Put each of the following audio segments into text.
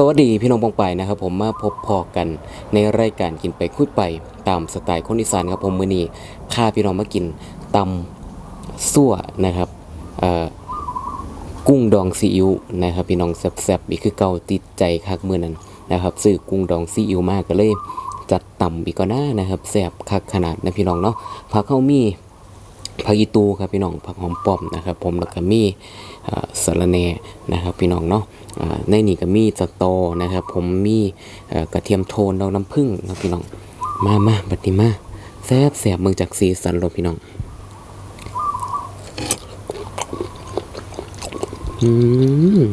สวัสดีพี่น้องปองไปนะครับผมมาพบพอกันในรายการกินไปคุยไปตามสไตล์คนอีสานครับผมมื้อนี้พาพี่น้องมากินตำซั่วนะครับกุ้งดองซีอิ๊วนะครับพี่น้องแซ่บๆอีกคือเก่าติดใจคักมื้อนั้นนะครับซื้อกุ้งดองซีอิ๊วมากก็เลยจัดตำอีกก็น่านะครับแซ่บคักขนาดนะพี่น้องเนาะผักเข้ามี ผักอีตูครับพี่น้องผักหอมป้อมนะครับ ผมแล้วก็มีอ่าระแหน่นะครับ พี่น้องเนาะในนี่ก็มีสตอนะครับ ผมมีกระเทียมโทนดอกน้ำผึ้งนะครับพี่น้องมามาบัดนี้มาแซ่บแซ่บเมืองจากสีสันรถพี่น้องอืม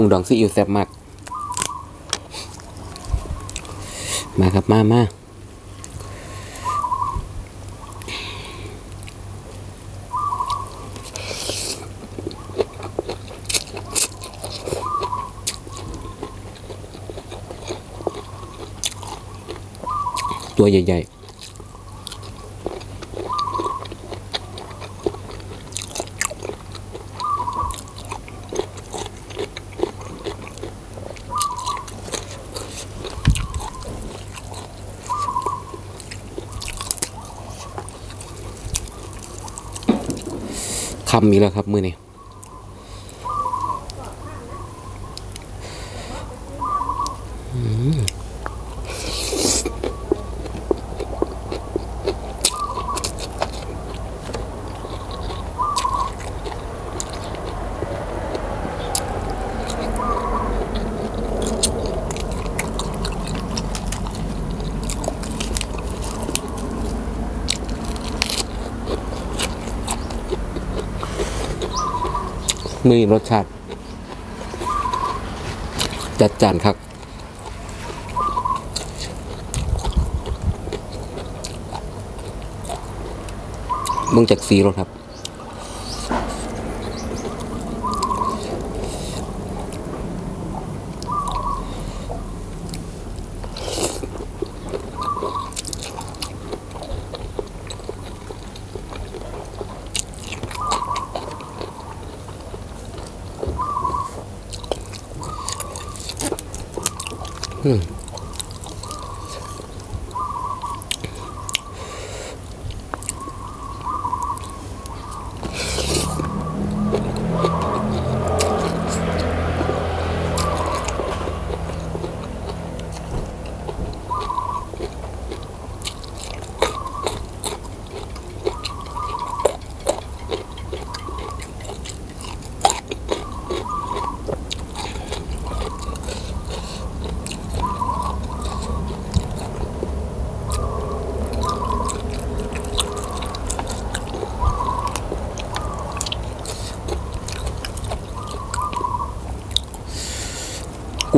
กุ้งดองซีอิ๊วแซ่บมาก มาครับมามาตัวใหญ่ ๆ คำมีแล้วครับ มือนี้อืม มือรสชาติ จัดจานครับมึงจากสีรถครับ 嗯。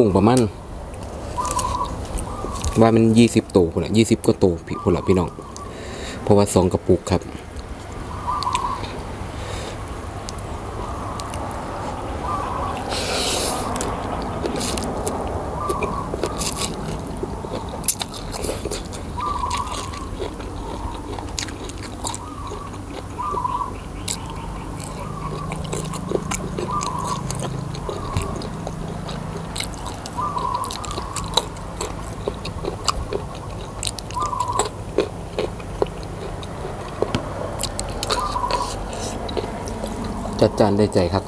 กุ้งประมาณว่ามันยี่สิบตัวคนละยี่สิบก็ตัวพี่คนละพี่น้อง เพราะว่าสองกระปุกครับ จัดจานได้ใจครับ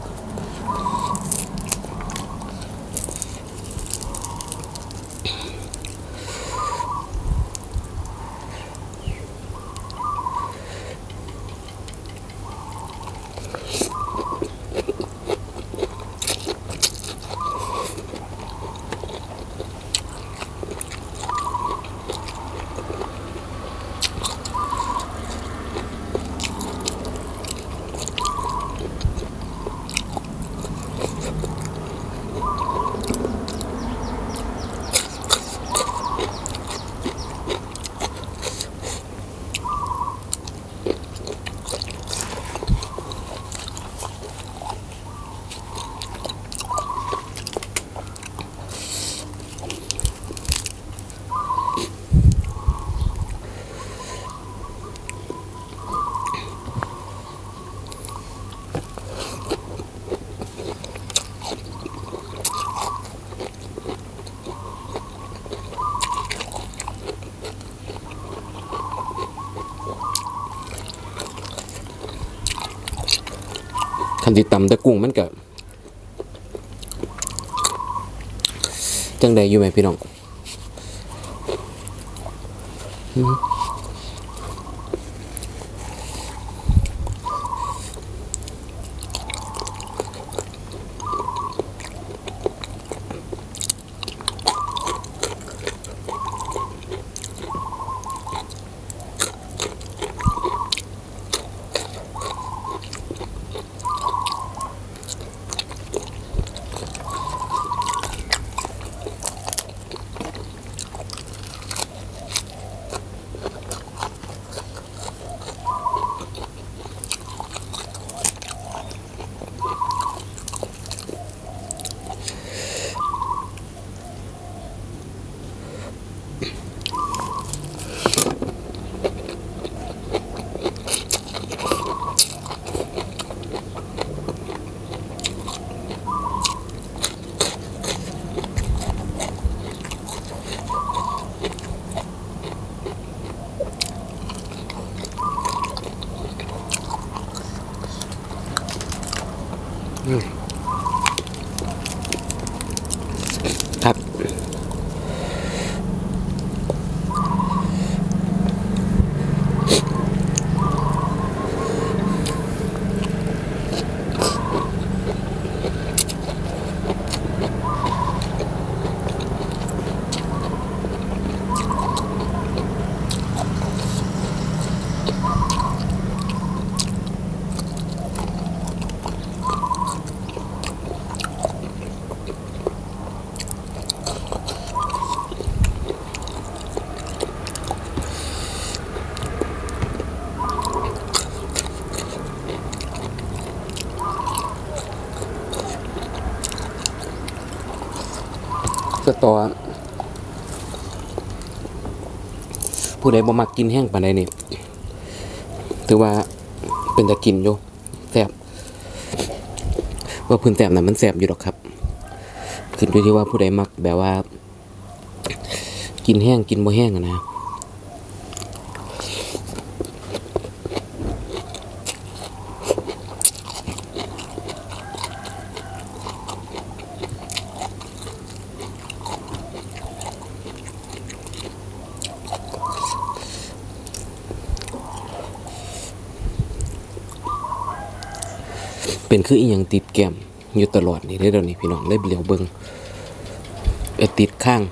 คันติตำแตะกุ้งมันก็จังใดอยู่ไหมพี่น้อง สตอผู้ใดบ่มักกินแห้งปานใดนี่ถือว่าเป็นตะกินอยู่แซ่บว่าพื้นแซ่บนั้นมันแซ่บอยู่หรอกครับขึ้นอยู่ที่ว่าผู้ใดมักแบบว่า กินแห้งกินบ่แห้งอะนะ เป็นคืออีหยังติดแก้มอยู่ตลอดนี่เด้อเดี๋ยวนี้พี่น้องได้เบลียวเบิงเอติดข้าง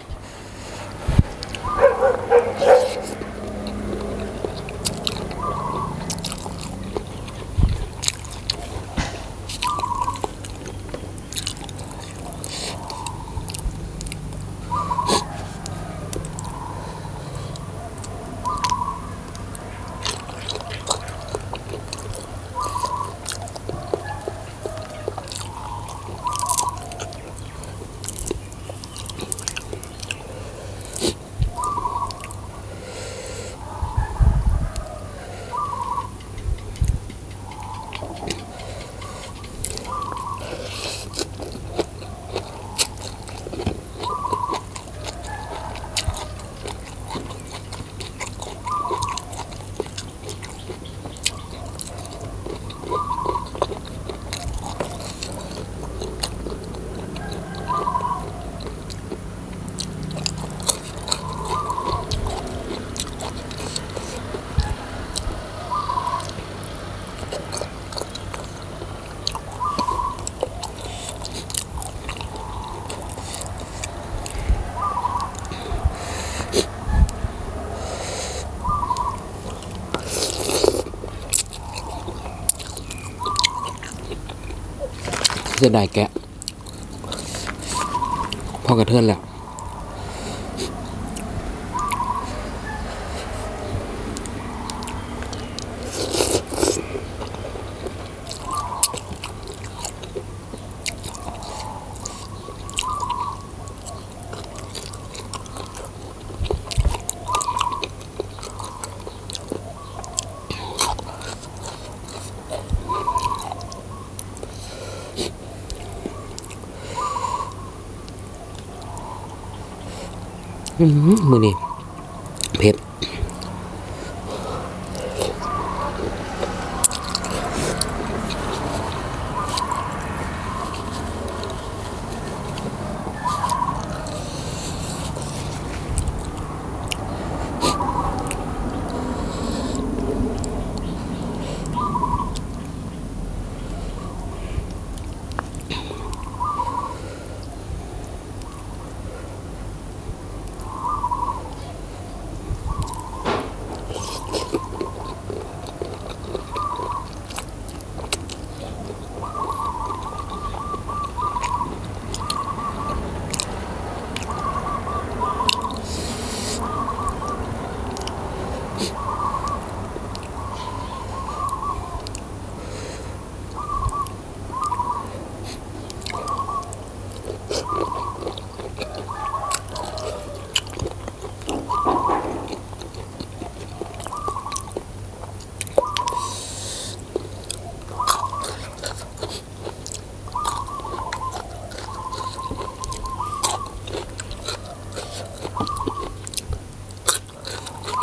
เสียดายแกะพอกระเทือนแล้ว มือนี่เผ็ด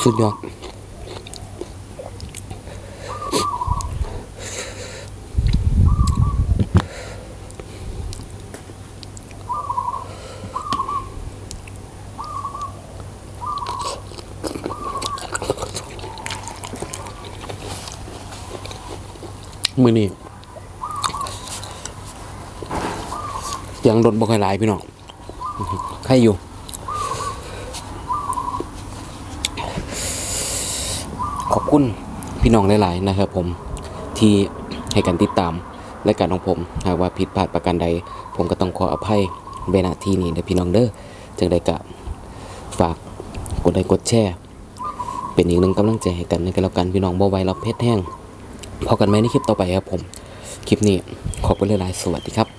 สุดยอดมือนี้ยังรถบ่ค่อยหลายพี่น้องใครอยู่ ขอบคุณพี่น้องหลาย ๆ นะครับผมที่ให้การติดตามและการของผม หากว่าผิดพลาดประการใด ผมก็ต้องขออภัยเวลาที่นี้นะพี่น้องเด้อจังใดกะฝากกดไลค์กดแชร์เป็นอีกหนึ่งกำลังใจให้กันในกันแล้วกันพี่น้องบ่ไวรับเพชรแห้งพอกันไหมในคลิปต่อไปครับผม คลิปนี้ขอบคุณหลายๆสวัสดีครับ